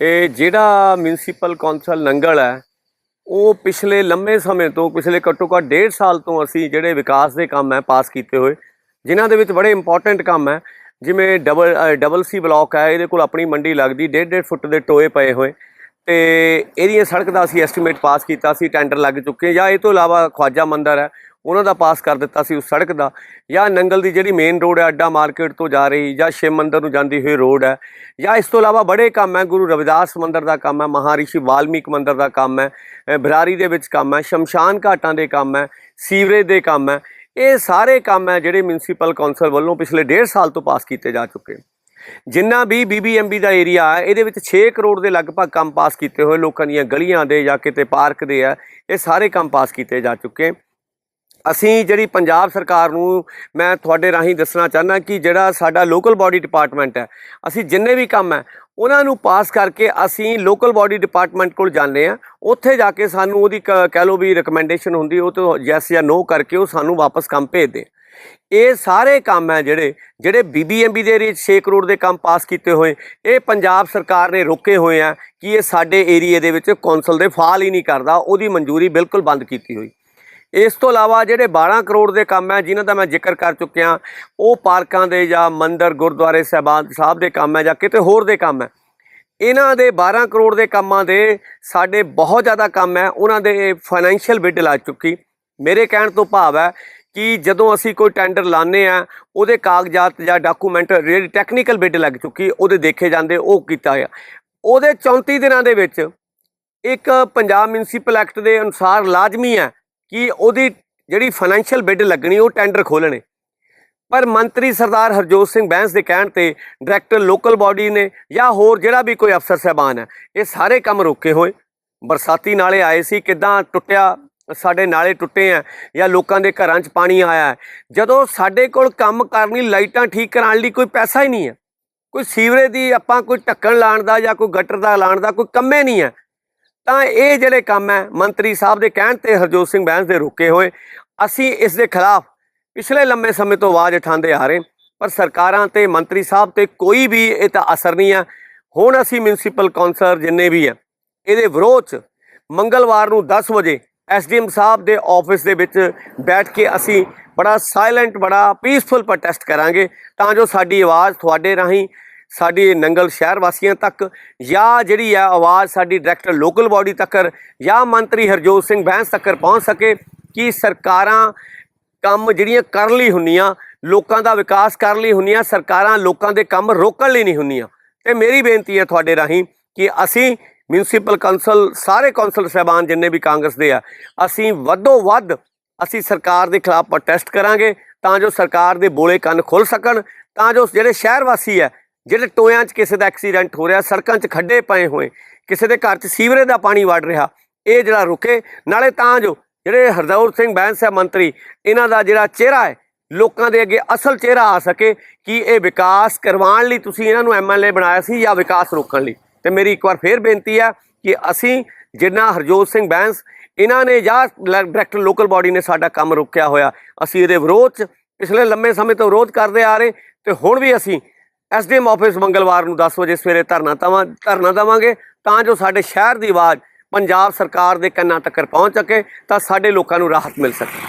ਇਹ ਜਿਹੜਾ municipal council Nangal ਹੈ, ਉਹ ਪਿਛਲੇ ਲੰਮੇ ਸਮੇਂ ਤੋਂ, ਪਿਛਲੇ ਘੱਟੋ ਘੱਟ ਡੇਢ ਸਾਲ ਤੋਂ ਅਸੀਂ ਜਿਹੜੇ ਵਿਕਾਸ ਦੇ ਕੰਮ ਹੈ, ਪਾਸ ਕੀਤੇ ਹੋਏ, ਜਿਨ੍ਹਾਂ ਦੇ ਵਿੱਚ ਬੜੇ ਇੰਪੋਰਟੈਂਟ ਕੰਮ ਹੈ। ਜਿਵੇਂ ਡਬਲ ਡਬਲ ਸੀ ਬਲਾਕ ਹੈ, ਇਹਦੇ ਕੋਲ ਆਪਣੀ ਮੰਡੀ ਲੱਗਦੀ, ਡੇਢ ਡੇਢ ਫੁੱਟ ਦੇ ਟੋਏ ਪਏ ਹੋਏ। ਤੇ ਇਹਦੀਆਂ ਸੜਕ ਦਾ ਅਸੀਂ ਐਸਟੀਮੇਟ ਪਾਸ ਕੀਤਾ ਸੀ ਟੈਂਡਰ ਲੱਗ ਚੁੱਕੇ ਜਾਂ ਇਹ ਤੋਂ ਇਲਾਵਾ ਖਵਾਜਾ ਮੰਦਰ ਹੈ ਉਹਨਾਂ ਦਾ ਪਾਸ ਕਰ ਦਿੱਤਾ ਸੀ ਉਸ ਸੜਕ ਦਾ। ਜਾਂ ਨੰਗਲ ਦੀ ਜਿਹੜੀ ਮੇਨ ਰੋਡ ਹੈ ਅੱਡਾ ਮਾਰਕੀਟ ਤੋਂ ਜਾ ਰਹੀ ਜਾਂ ਸ਼ਿਵ ਮੰਦਰ ਨੂੰ ਜਾਂਦੀ ਹੋਈ ਰੋਡ ਹੈ। ਜਾਂ ਇਸ ਤੋਂ ਇਲਾਵਾ ਬੜੇ ਕੰਮ ਹੈ ਗੁਰੂ ਰਵਿਦਾਸ ਮੰਦਰ ਦਾ ਕੰਮ ਹੈ ਮਹਾਰਿਸ਼ੀ ਵਾਲਮੀਕ ਮੰਦਰ ਦਾ ਕੰਮ ਹੈ ਅ, ਬਰਾਰੀ ਦੇ ਵਿੱਚ ਕੰਮ ਹੈ ਸ਼ਮਸ਼ਾਨ ਘਾਟਾਂ ਦੇ ਕੰਮ ਹੈ ਸੀਵਰੇਜ ਦੇ ਕੰਮ ਹੈ। ਇਹ ਸਾਰੇ ਕੰਮ ਹੈ ਜਿਹੜੇ ਮਿਊਨਿਸਪਲ ਕੌਂਸਲ ਵੱਲੋਂ ਪਿਛਲੇ ਡੇਢ ਸਾਲ ਤੋਂ ਪਾਸ ਕੀਤੇ ਜਾ ਚੁੱਕੇ ਜਿੰਨਾ ਵੀ ਬੀਬੀਐਮਬੀ ਦਾ ਏਰੀਆ ਹੈ ਇਹਦੇ ਵਿੱਚ 6 ਕਰੋੜ ਦੇ ਲਗਭਗ ਕੰਮ ਪਾਸ ਕੀਤੇ ਹੋਏ ਲੋਕਾਂ ਦੀਆਂ ਗਲੀਆਂ ਦੇ ਜਾਂ ਕਿਤੇ ਪਾਰਕ ਦੇ ਆ ਇਹ ਸਾਰੇ ਕੰਮ ਪਾਸ ਕੀਤੇ ਜਾ ਚੁੱਕੇ ਅਸੀਂ ਜਿਹੜੀ ਪੰਜਾਬ ਸਰਕਾਰ ਨੂੰ ਮੈਂ ਤੁਹਾਡੇ ਰਾਹੀਂ ਦੱਸਣਾ ਚਾਹੁੰਦਾ ਕਿ ਜਿਹੜਾ ਸਾਡਾ ਲੋਕਲ ਬਾਡੀ ਡਿਪਾਰਟਮੈਂਟ ਹੈ, ਅਸੀਂ ਜਿੰਨੇ ਵੀ ਕੰਮ ਹੈ, ਉਹਨਾਂ ਨੂੰ ਪਾਸ ਕਰਕੇ ਅਸੀਂ ਲੋਕਲ ਬਾਡੀ ਡਿਪਾਰਟਮੈਂਟ ਕੋਲ ਜਾਂਦੇ ਆ ਉੱਥੇ ਜਾ ਕੇ ਸਾਨੂੰ ਉਹਦੀ ਕ- ਕਹਿ ਲਓ ਵੀ ਰეკਮੈਂਡੇਸ਼ਨ ਹੁੰਦੀ, ਉਹ ਤੋਂ ਯੈਸ ਜਾਂ ਨੋ ਕਰਕੇ ਉਹ ਸਾਨੂੰ ਵਾਪਸ ਕੰਮ ਭੇਜਦੇ ਇਹ ਸਾਰੇ ਕੰਮ ਹੈ ਜਿਹੜੇ ਜਿਹੜੇ ਬੀਬੀਐਮਬੀ ਦੇ ਏਰੀਏ 'ਚ 6 ਕਰੋੜ ਦੇ ਕੰਮ ਪਾਸ ਕੀਤੇ ਹੋਏ, ਇਹ ਪੰਜਾਬ ਸਰਕਾਰ ਨੇ ਰੋਕੇ ਹੋਏ ਆ ਕਿ ਇਹ ਸਾਡੇ ਏਰੀਏ ਦੇ ਵਿੱਚ ਕੌਂਸਲ ਦੇ ਫਾਲ ਹੀ ਨਹੀਂ ਕਰਦਾ, ਉਹਦੀ ਮਨਜ਼ੂਰੀ ਬਿਲਕੁਲ ਬੰਦ ਕੀਤੀ ਹੋਈ। ਇਸ ਤੋਂ ਇਲਾਵਾ ਜਿਹੜੇ 12 ਕਰੋੜ ਦੇ ਕੰਮ ਹੈ, ਜਿਨ੍ਹਾਂ ਦਾ ਮੈਂ ਜ਼ਿਕਰ ਕਰ ਚੁੱਕਿਆ, ਉਹ ਪਾਰਕਾਂ ਦੇ ਜਾਂ ਮੰਦਰ, ਗੁਰਦੁਆਰੇ ਸਾਹਿਬਾਨ ਸਾਹਿਬ ਦੇ ਕੰਮ ਹੈ ਜਾਂ ਕਿਤੇ ਹੋਰ ਦੇ ਕੰਮ ਹੈ। ਇਹਨਾਂ ਦੇ 12 ਕਰੋੜ ਦੇ ਕੰਮਾਂ ਦੇ ਸਾਡੇ ਬਹੁਤ ਜ਼ਿਆਦਾ ਕੰਮ ਹੈ, ਉਹਨਾਂ ਦੇ ਫਾਈਨੈਂਸ਼ੀਅਲ ਬਿੱਡ ਲੱਗ ਚੁੱਕੀ। ਮੇਰੇ ਕਹਿਣ ਤੋਂ ਭਾਵ ਹੈ ਕਿ ਜਦੋਂ ਅਸੀਂ ਕੋਈ ਟੈਂਡਰ ਲਾਣੇ ਆ ਉਹਦੇ ਕਾਗਜ਼ਾਤ ਜਾਂ ਡਾਕੂਮੈਂਟ ਜਿਹੜੀ ਟੈਕਨੀਕਲ ਬਿੱਡ ਲੱਗ ਚੁੱਕੀ, ਉਹਦੇ ਦੇਖੇ ਜਾਂਦੇ, ਉਹ ਕੀਤਾ ਆ ਉਹਦੇ 34 ਦਿਨਾਂ ਦੇ ਵਿੱਚ ਇੱਕ ਪੰਜਾਬ ਮਿਊਨਿਸਪਲ ਐਕਟ ਦੇ ਅਨੁਸਾਰ ਲਾਜ਼ਮੀ ਹੈ ਕਿ ਉਹਦੀ ਜਿਹੜੀ ਫਾਈਨੈਂਸ਼ੀਅਲ ਬਿੱਡ ਲੱਗਣੀ, ਉਹ ਟੈਂਡਰ ਖੋਲਣੇ ਪਰ ਮੰਤਰੀ ਸਰਦਾਰ ਹਰਜੋਤ ਸਿੰਘ ਬੈਂਸ ਦੇ ਕਹਿਣ ਤੇ ਡਾਇਰੈਕਟਰ ਲੋਕਲ ਬਾਡੀ ਨੇ ਜਾਂ ਹੋਰ ਜਿਹੜਾ ਵੀ ਕੋਈ ਅਫਸਰ ਸਹਿਬਾਨ ਹੈ, ਇਹ ਸਾਰੇ ਕੰਮ ਰੋਕੇ ਹੋਏ। ਬਰਸਾਤੀ ਨਾਲੇ ਆਏ ਸੀ, ਕਿਦਾਂ ਟੁੱਟਿਆ, ਸਾਡੇ ਨਾਲੇ ਟੁੱਟੇ ਆ ਜਾਂ ਲੋਕਾਂ ਦੇ ਘਰਾਂ 'ਚ ਪਾਣੀ ਆਇਆ ਹੈ। ਜਦੋਂ ਸਾਡੇ ਕੋਲ ਕੰਮ ਕਰਨ ਲਈ ਲਾਈਟਾਂ ਠੀਕ ਕਰਾਉਣ ਲਈ ਕੋਈ ਪੈਸਾ ਹੀ ਨਹੀਂ ਹੈ। ਕੋਈ ਸੀਵਰੇਜ ਦੀ ਆਪਾਂ ਕੋਈ ਢੱਕਣ ਲਾਉਣ ਦਾ ਜਾਂ ਕੋਈ ਗਟਰ ਦਾ ਲਾਉਣ ਦਾ ਕੋਈ ਕੰਮੇ ਨਹੀਂ ਹੈ। ਤਾਂ ਇਹ ਜਿਹੜੇ ਕੰਮ ਹੈ, ਮੰਤਰੀ ਸਾਹਿਬ ਦੇ ਕਹਿਣ ਤੇ ਹਰਜੋਤ ਸਿੰਘ ਬੈਂਸ ਦੇ ਰੁਕੇ ਹੋਏ, ਅਸੀਂ ਇਸ ਦੇ ਖਿਲਾਫ ਪਿਛਲੇ ਲੰਮੇ ਸਮੇਂ ਤੋਂ ਆਵਾਜ਼ ਉਠਾਉਂਦੇ ਆ ਰਹੇ, ਪਰ ਸਰਕਾਰਾਂ ਤੇ ਮੰਤਰੀ ਸਾਹਿਬ ਤੇ ਕੋਈ ਵੀ ਇਹ ਤਾਂ ਅਸਰ ਨਹੀਂ ਆ ਹੁਣ ਅਸੀਂ ਮਿਊਨਿਸਪਲ ਕੌਂਸਲਰ ਜਿੰਨੇ ਵੀ ਆ ਇਹਦੇ ਵਿਰੋਧ ਚ ਮੰਗਲਵਾਰ ਨੂੰ 10 ਵਜੇ ਐਸਡੀਐਮ ਸਾਹਿਬ ਦੇ ਆਫਿਸ ਦੇ ਵਿੱਚ ਬੈਠ ਕੇ ਅਸੀਂ ਬੜਾ ਸਾਇਲੈਂਟ ਬੜਾ ਪੀਸਫੁਲ ਪ੍ਰੋਟੈਸਟ ਕਰਾਂਗੇ, ਤਾਂ ਜੋ ਸਾਡੀ ਆਵਾਜ਼ ਤੁਹਾਡੇ ਰਾਹੀਂ ਸਾਡੀ ਨੰਗਲ ਸ਼ਹਿਰ ਵਾਸੀਆਂ ਤੱਕ ਜਾਂ ਜਿਹੜੀ ਹੈ ਆਵਾਜ਼ ਸਾਡੀ ਡਾਇਰੈਕਟਰ ਲੋਕਲ ਬਾਡੀ ਤੱਕ ਜਾਂ ਮੰਤਰੀ ਹਰਜੋਤ ਸਿੰਘ ਬੈਂਸ ਤੱਕ ਪਹੁੰਚ ਸਕੇ ਕਿ ਸਰਕਾਰਾਂ ਕੰਮ ਜਿਹੜੀਆਂ ਕਰਨ ਲਈ ਹੁੰਨੀਆਂ ਲੋਕਾਂ ਦਾ ਵਿਕਾਸ ਕਰਨ ਲਈ ਹੁੰਨੀਆਂ ਸਰਕਾਰਾਂ ਲੋਕਾਂ ਦੇ ਕੰਮ ਰੋਕਣ ਲਈ ਨਹੀਂ ਹੁੰਨੀਆਂ ਤੇ ਮੇਰੀ ਬੇਨਤੀ ਹੈ ਤੁਹਾਡੇ ਰਾਹੀਂ ਕਿ ਅਸੀਂ ਮਿਊਨਿਸਪਲ ਕੌਂਸਲ ਸਾਰੇ ਕੌਂਸਲ ਸਹਿਬਾਨ ਜਿੰਨੇ ਵੀ ਕਾਂਗਰਸ ਦੇ ਆ, ਅਸੀਂ ਵੱਧੋ ਵੱਧ ਅਸੀਂ ਸਰਕਾਰ ਦੇ ਖਿਲਾਫ ਪ੍ਰੋਟੈਸਟ ਕਰਾਂਗੇ ਤਾਂ ਜੋ ਸਰਕਾਰ ਦੇ ਬੋਲੇ ਕੰਨ ਖੁੱਲ ਸਕਣ, ਤਾਂ ਜੋ ਜਿਹੜੇ ਸ਼ਹਿਰ ਵਾਸੀ ਹੈ ਜਿਹੜੇ ਟੋਇਆਂ 'ਚ ਕਿਸੇ ਦਾ ਐਕਸੀਡੈਂਟ ਹੋ ਰਿਹਾ, ਸੜਕਾਂ 'ਚ ਖੱਡੇ ਪਏ ਹੋਏ, ਕਿਸੇ ਦੇ ਘਰ 'ਚ ਸੀਵਰੇਜ ਦਾ ਪਾਣੀ ਵੜ ਰਿਹਾ, ਇਹ ਜਿਹੜਾ ਰੁਕੇ, ਨਾਲੇ ਤਾਂ ਜੋ ਜਿਹੜੇ ਹਰਦੌਰ ਸਿੰਘ ਬੈਂਸ ਹੈ ਮੰਤਰੀ, ਇਹਨਾਂ ਦਾ ਜਿਹੜਾ ਚਿਹਰਾ ਹੈ, ਲੋਕਾਂ ਦੇ ਅੱਗੇ ਅਸਲ ਚਿਹਰਾ ਆ ਸਕੇ ਕਿ ਇਹ ਵਿਕਾਸ ਕਰਵਾਉਣ ਲਈ ਤੁਸੀਂ ਇਹਨਾਂ ਨੂੰ ਐਮਐਲਏ ਬਣਾਇਆ ਸੀ ਜਾਂ ਵਿਕਾਸ ਰੋਕਣ ਲਈ। ਤੇ ਮੇਰੀ ਇੱਕ ਵਾਰ ਫੇਰ ਬੇਨਤੀ ਹੈ ਕਿ ਅਸੀਂ ਜਿੰਨਾ ਹਰਜੋਤ ਸਿੰਘ ਬੈਂਸ, ਇਹਨਾਂ ਨੇ ਜਾਂ ਡਾਇਰੈਕਟਰ ਲੋਕਲ ਬਾਡੀ ਨੇ ਸਾਡਾ ਕੰਮ ਰੋਕਿਆ ਹੋਇਆ, ਅਸੀਂ ਇਹਦੇ ਵਿਰੋਧ ਚ ਪਿਛਲੇ ਲੰਮੇ ਸਮੇਂ ਤੋਂ ਵਿਰੋਧ ਕਰਦੇ ਆ ਰਹੇ, ਤੇ ਹੁਣ ਵੀ ਅਸੀਂ ਐਸਡੀਐਮ ਆਫਿਸ ਮੰਗਲਵਾਰ ਨੂੰ 10 ਵਜੇ ਸਵੇਰੇ ਧਰਨਾ ਤਵਾਂ ਧਰਨਾ ਦੇਵਾਂਗੇ, ਤਾਂ ਜੋ ਸਾਡੇ ਸ਼ਹਿਰ ਦੀ ਆਵਾਜ਼ ਪੰਜਾਬ ਸਰਕਾਰ ਦੇ ਕੰਨਾਂ ਤੱਕ ਪਹੁੰਚ ਸਕੇ, ਤਾਂ ਸਾਡੇ ਲੋਕਾਂ ਨੂੰ ਰਾਹਤ ਮਿਲ ਸਕੇ।